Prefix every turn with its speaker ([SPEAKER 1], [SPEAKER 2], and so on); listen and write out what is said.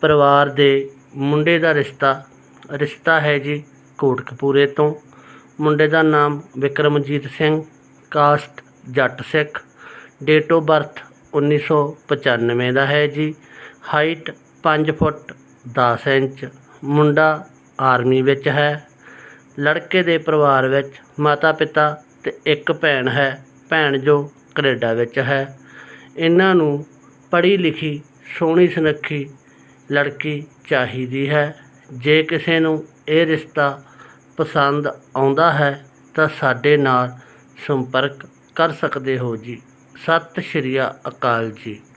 [SPEAKER 1] ਪਰਿਵਾਰ ਦੇ ਮੁੰਡੇ ਦਾ ਰਿਸ਼ਤਾ ਰਿਸ਼ਤਾ ਹੈ ਜੀ ਕੋਟਕਪੂਰੇ ਤੋਂ। ਮੁੰਡੇ ਦਾ ਨਾਮ Vikramjit Singh, caste Jatt Sikh. Date of birth 1995 ਦਾ ਹੈ ਜੀ। ਹਾਈਟ 5 ਫੁੱਟ 10 ਇੰਚ, ਮੁੰਡਾ ਆਰਮੀ ਵਿੱਚ ਹੈ। ਲੜਕੇ ਦੇ ਪਰਿਵਾਰ ਵਿੱਚ ਮਾਤਾ ਪਿਤਾ ਤੇ ਇੱਕ ਭੈਣ ਹੈ, ਭੈਣ ਜੋ ਕੈਨੇਡਾ ਵਿੱਚ ਹੈ। ਇਹਨਾਂ ਨੂੰ ਪੜ੍ਹੀ ਲਿਖੀ ਸੋਹਣੀ ਸੁਨੱਖੀ ਲੜਕੀ ਚਾਹੀਦੀ ਹੈ। ਜੇ ਕਿਸੇ ਨੂੰ ਇਹ ਰਿਸ਼ਤਾ ਪਸੰਦ ਆਉਂਦਾ ਹੈ, ਤਾਂ ਸਾਡੇ ਨਾਲ ਸੰਪਰਕ ਕਰ ਸਕਦੇ ਹੋ ਜੀ। ਸਤਿ ਸ਼੍ਰੀ ਅਕਾਲ ਜੀ।